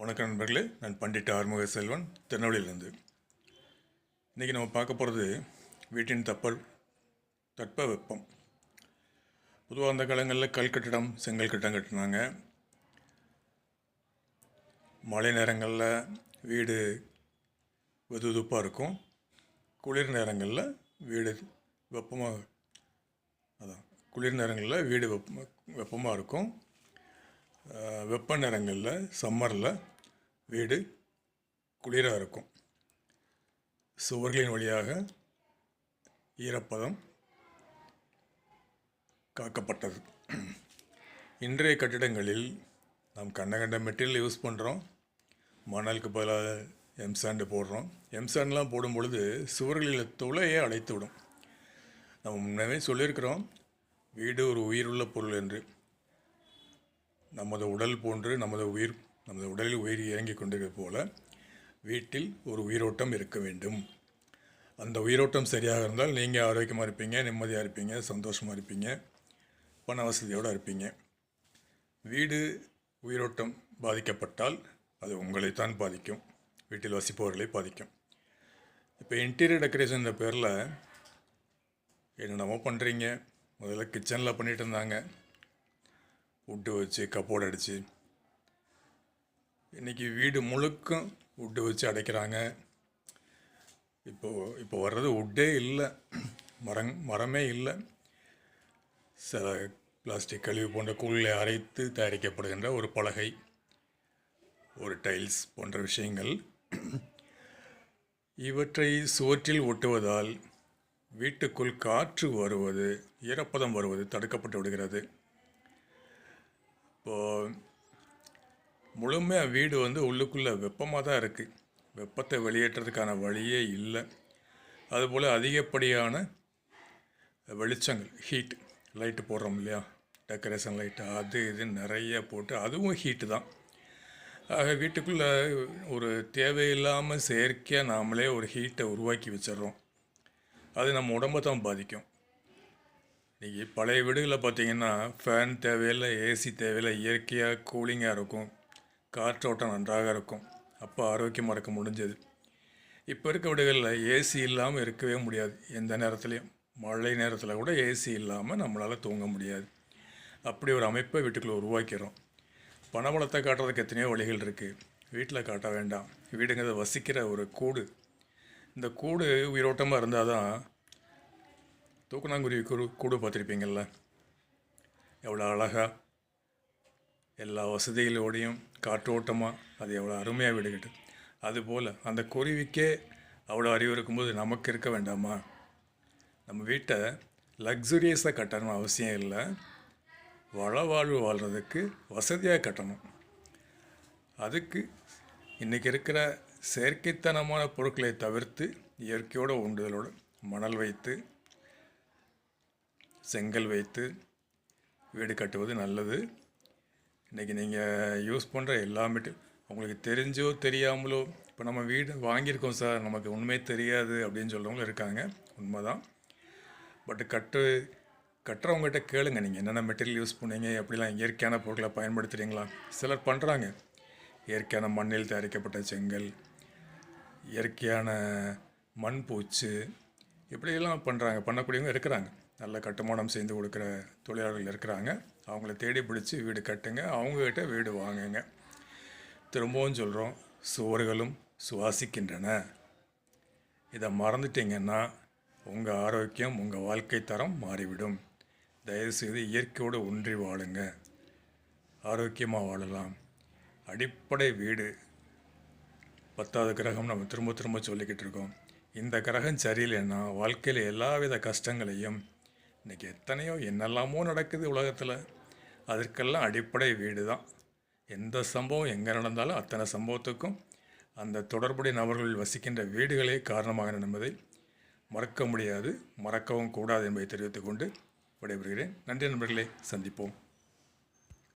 வணக்கம் நண்பர்களே நான் பண்டிட் ஆறுமுக செல்வன் திருநெல்வேலியிலேருந்து. இன்றைக்கி நம்ம பார்க்க போகிறது வீட்டின் தப்பல் தட்ப வெப்பம். பொதுவாக அந்த காலங்களில் கல் கட்டிடம் செங்கல் கட்டிடம் கட்டினாங்க. மழை நேரங்களில் வீடு வெதுவெதுப்பாக இருக்கும். குளிர் நேரங்களில் வீடு வெப்பமாக அதான் குளிர் நேரங்களில் வீடு வெப்ப வெப்பமாக இருக்கும். வெப்ப நேரங்களில் சம்மரில் வீடு குளிராக இருக்கும். சுவர்களின் வழியாக ஈரப்பதம் காக்கப்பட்டது. இன்றைய கட்டிடங்களில் நாம் கண்ட கண்ட மெட்டீரியல் யூஸ் பண்ணுறோம் மணலுக்கு பதிலாக எம்சாண்டு போடுறோம். எம்சாண்ட்லாம் போடும் பொழுது சுவர்களில் துளையே அடைத்து விடும் நம்ம முன்னவே சொல்லியிருக்கிறோம் வீடு ஒரு உயிருள்ள பொருள் என்று. நமது உடல் போன்று நமது உயிர் நமது உடலில் உயிர் இறங்கிக் கொண்டிருக்கிறது போல வீட்டில் ஒரு உயிரோட்டம் இருக்க வேண்டும். அந்த உயிரோட்டம் சரியாக இருந்தால் நீங்கள் ஆரோக்கியமாக இருப்பீங்க நிம்மதியாக இருப்பீங்க சந்தோஷமாக இருப்பீங்க பண வசதியோடு இருப்பீங்க. வீடு உயிரோட்டம் பாதிக்கப்பட்டால் அது உங்களைத்தான் பாதிக்கும் வீட்டில் வசிப்பவர்களை பாதிக்கும். இப்போ இன்டீரியர் டெக்கரேஷன் பேரில் என்னென்னமோ பண்ணுறீங்க முதல்ல கிச்சனில் பண்ணிகிட்டு இருந்தாங்க. உட்டு வச்சு கப்போர்டு அடித்து இன்றைக்கி வீடு முழுக்கும் உட்டு வச்சு அடைக்கிறாங்க. இப்போது இப்போ வர்றது உட்டே இல்லை. மரங் மரமே இல்லை. சில பிளாஸ்டிக் கழிவு போன்ற கூழில் அரைத்து தயாரிக்கப்படுகின்ற ஒரு பலகை ஒரு டைல்ஸ் போன்ற விஷயங்கள். இவற்றை சுவற்றில் ஒட்டுவதால் வீட்டுக்குள் காற்று வருவது ஈரப்பதம் வருவது தடுக்கப்பட்டு விடுகிறது. இப்போது முழுமையாக வீடு வந்து உள்ளுக்குள்ளே வெப்பமாக தான் இருக்குது வெப்பத்தை வெளியேற்றுறதுக்கான வழியே இல்லை. அதுபோல் அதிகப்படியான வெளிச்சங்கள் ஹீட் லைட்டு போடுறோம் இல்லையா? டெக்கரேஷன் லைட்டு அது இது நிறைய போட்டு அதுவும் ஹீட்டு தான். ஆக வீட்டுக்குள்ளே ஒரு தேவையில்லாமல் செயற்கையாக நாமளே ஒரு ஹீட்டை உருவாக்கி வச்சிடுறோம். அது நம்ம உடம்பை தான் பாதிக்கும். இன்றைக்கி பழைய வீடுகளில் பார்த்தீங்கன்னா ஃபேன் தேவையில்லை ஏசி தேவையில்லை இயற்கையாக கூலிங்காக இருக்கும். காற்றோட்டம் நன்றாக இருக்கும். அப்போ ஆரோக்கியமாக இருக்க முடிஞ்சது. இப்போ இருக்க வீடுகளில் ஏசி இல்லாமல் இருக்கவே முடியாது. எந்த நேரத்துலையும். மழை நேரத்தில் கூட ஏசி இல்லாமல் நம்மளால் தூங்க முடியாது. அப்படி ஒரு அமைப்பை வீட்டுக்குள்ளே உருவாக்கிறோம். பணபலத்தை காட்டுறதுக்கு எத்தனையோ வழிகள் இருக்குது வீட்டில் காட்ட வேண்டாம். வீடுங்கிறத வசிக்கிற ஒரு கூடு. இந்த கூடு உயிரோட்டமாக இருந்தால் தான் தூக்கணாங்குருவி கூடு கூடு பார்த்துருப்பீங்கள்ல எவ்வளோ அழகாக எல்லா வசதிகளோடையும் காற்றோட்டமாக அது எவ்வளோ அருமையாக விடுகிட்டு அதுபோல் அந்த குருவிக்கே அவ்வளோ அறிவு இருக்கும்போது நமக்கு இருக்க வேண்டாமா? நம்ம வீட்டை லக்ஸுரியஸாக கட்டணும் அவசியம் இல்லை. வளவாழ்வு வாழ்கிறதுக்கு வசதியாக கட்டணும். அதுக்கு இன்றைக்கி இருக்கிற செயற்கைத்தனமான பொருட்களை தவிர்த்து இயற்கையோடு உண்டுதலோடு மணல் வைத்து செங்கல் வைத்து வீடு கட்டுவது நல்லது. இன்றைக்கி நீங்கள் யூஸ் பண்ணுற எல்லா மெட்டீரியல் உங்களுக்கு தெரிஞ்சோ தெரியாமலோ இப்போ நம்ம வீடு வாங்கியிருக்கோம் சார் நமக்கு உண்மையே தெரியாது அப்படின்னு சொல்கிறவங்களும் இருக்காங்க உண்மை தான் பட் கட்டு கட்டுறவங்ககிட்ட கேளுங்க நீங்கள் என்னென்ன மெட்டீரியல் யூஸ் பண்ணீங்க எப்படிலாம் இயற்கையான பொருட்களை பயன்படுத்துகிறீங்களா சிலர் பண்ணுறாங்க இயற்கையான மண்ணில் தயாரிக்கப்பட்ட செங்கல் இயற்கையான மண் பூச்சு இப்படியெல்லாம் பண்ணுறாங்க பண்ணக்கூடியவங்க இருக்கிறாங்க. நல்ல கட்டுமானம் செய்து கொடுக்குற தொழிலாளர்கள் இருக்கிறாங்க. அவங்கள தேடி பிடிச்சி வீடு கட்டுங்க. அவங்கக்கிட்ட வீடு வாங்குங்க. திரும்பவும் சொல்கிறோம் சுவர்களும் சுவாசிக்கின்றன. இதை மறந்துட்டீங்கன்னா உங்கள் ஆரோக்கியம் உங்கள் வாழ்க்கை தரம் மாறிவிடும். தயவுசெய்து இயற்கையோடு ஒன்றி வாழுங்க. ஆரோக்கியமாக வாழலாம். அடிப்படை வீடு. பத்தாவது கிரகம் நம்ம திரும்ப திரும்ப சொல்லிக்கிட்டு இருக்கோம். இந்த கிரகம் சரியில்லைன்னா வாழ்க்கையில் எல்லாவித கஷ்டங்களையும் இன்றைக்கி எத்தனையோ என்னெல்லாமோ நடக்குது உலகத்தில். அதற்கெல்லாம் அடிப்படை வீடு தான் எந்த சம்பவம் எங்கே நடந்தாலும் அத்தனை சம்பவத்துக்கும் அந்த தொடர்புடைய நபர்கள் வசிக்கின்ற வீடுகளே காரணமாக என்பதை மறக்க முடியாது மறக்கவும் கூடாது என்பதை தெரிவித்துக்கொண்டு விடைபெறுகிறேன். நன்றி நண்பர்களே சந்திப்போம்.